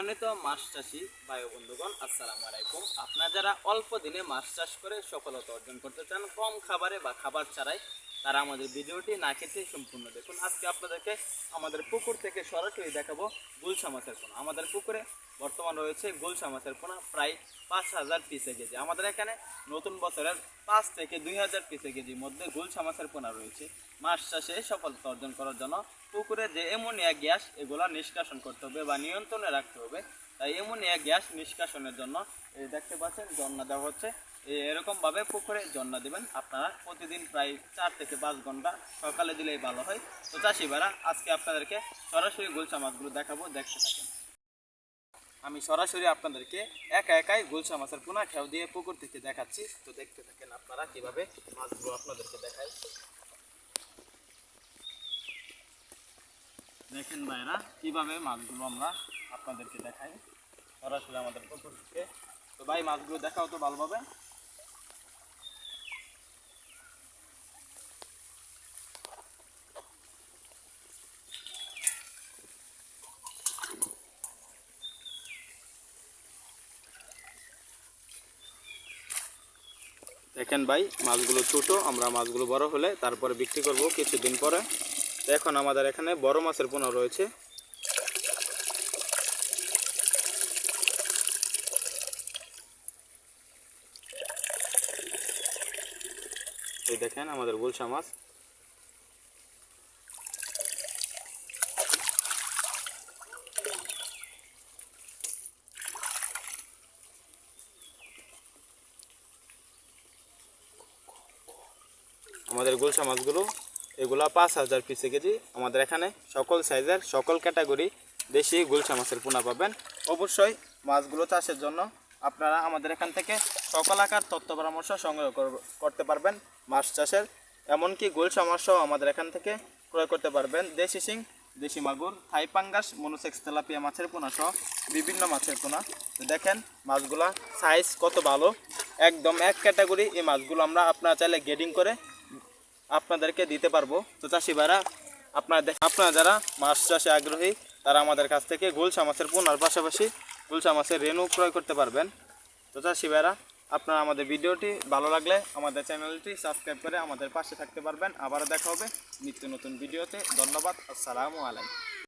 সম্মানিত মাছ চাষি ও বন্ধুগণ, আসসালামু আলাইকুম। আপনারা যারা অল্প দিনে মাছ চাষ করে সফলতা অর্জন করতে চান, কম খাবারে বা খাবার ছাড়াই তারা আমাদের ভিডিওটি না কেটে সম্পূর্ণ দেখুন। আজকে আপনাদেরকে আমাদের পুকুর থেকে সরাসরি দেখাবো গুলশা মাছের পোনা। আমাদের পুকুরে বর্তমান রয়েছে গুলশা মাছের পোনা, প্রায় পাঁচ হাজার পিসে কেজি। আমাদের এখানে নতুন বছরের পাঁচ থেকে দুই হাজার পিসে কেজির মধ্যে গুলশা মাছের পোনা রয়েছে। মাছ চাষে সফলতা অর্জন করার জন্য পুকুরে যে অ্যামোনিয়া গ্যাস, এগুলো নিষ্কাশন করতে হবে বা নিয়ন্ত্রণে রাখতে হবে। তাই অ্যামোনিয়া গ্যাস নিষ্কাশনের জন্য দেখতে পাচ্ছেন জন্না দেওয়া হচ্ছে। এরকমভাবে পুকুরে জন্না দিবেন। আপনারা প্রতিদিন প্রায় চার থেকে পাঁচ ঘণ্টা সকালে দিলেই ভালো হয়। তো চাষি ভাড়া আজকে আপনাদেরকে সরাসরি গুলশা মাছগুলো দেখাবো, দেখতে থাকেন। আমি সরাসরি আপনাদেরকে একা একাই গুলশা মাছের পোনা খেউ দিয়ে পুকুর থেকে দেখাচ্ছি। তো দেখতে থাকেন আপনারা কীভাবে মাছগুলো আপনাদেরকে দেখাই দেখেন ভাইরা, কীভাবে মাছগুলো আমরা আপনাদেরকে দেখাই। সরাসরি আমাদের পুকুর থেকে। তো ভাই, মাছগুলো দেখাও তো ভালোভাবে। দেখেন ভাই, মাছগুলো ছোটো, আমরা মাছগুলো বড় হলে তারপরে বিক্রি করব কিছুদিন পরে। এখন আমাদের এখানে বড় মাছের পোনা রয়েছে। এই দেখেন আমাদের গুলশা মাছ। আমাদের গুলশা মাছগুলো, এগুলা পাঁচ হাজার পিসে কেজি। আমাদের এখানে সকল সাইজের সকল ক্যাটাগরি দেশি গুলশা মাছের পোনা পাবেন। অবশ্যই মাছগুলো চাষের জন্য আপনারা আমাদের এখান থেকে সকল আকার তথ্য পরামর্শ সংগ্রহ কর- করতে পারবেন মাছ চাষের। এমনকি গুলশা মাছও আমাদের এখান থেকে ক্রয় করতে পারবেন। দেশি শিং, দেশি মাগুর, থাই পাঙ্গাস মনোসেক্স তেলাপিয়া মাছের পোনা সহ বিভিন্ন মাছের পোনা। দেখেন মাছগুলা সাইজ কত ভালো। একদম এক ক্যাটাগরি এই মাছগুলো আমরা আপনারা চাইলে গেডিং করে আপনাদেরকে দিতে পারব। তো চাষি ভাইরা, আপনারা আপনারা যারা মাছ চাষে আগ্রহী, তারা আমাদের কাছ থেকে গুলশা মাছের পোনার পাশাপাশি গুলশা মাছের রেনু ক্রয় করতে পারবেন। তো চাষি ভাইরা, আপনারা আমাদের ভিডিওটি ভালো লাগলে আমাদের চ্যানেলটি সাবস্ক্রাইব করে আমাদের পাশে থাকতে পারবেন। আবারও দেখা হবে নিত্য নতুন ভিডিওতে। ধন্যবাদ, আসসালামু আলাইকুম।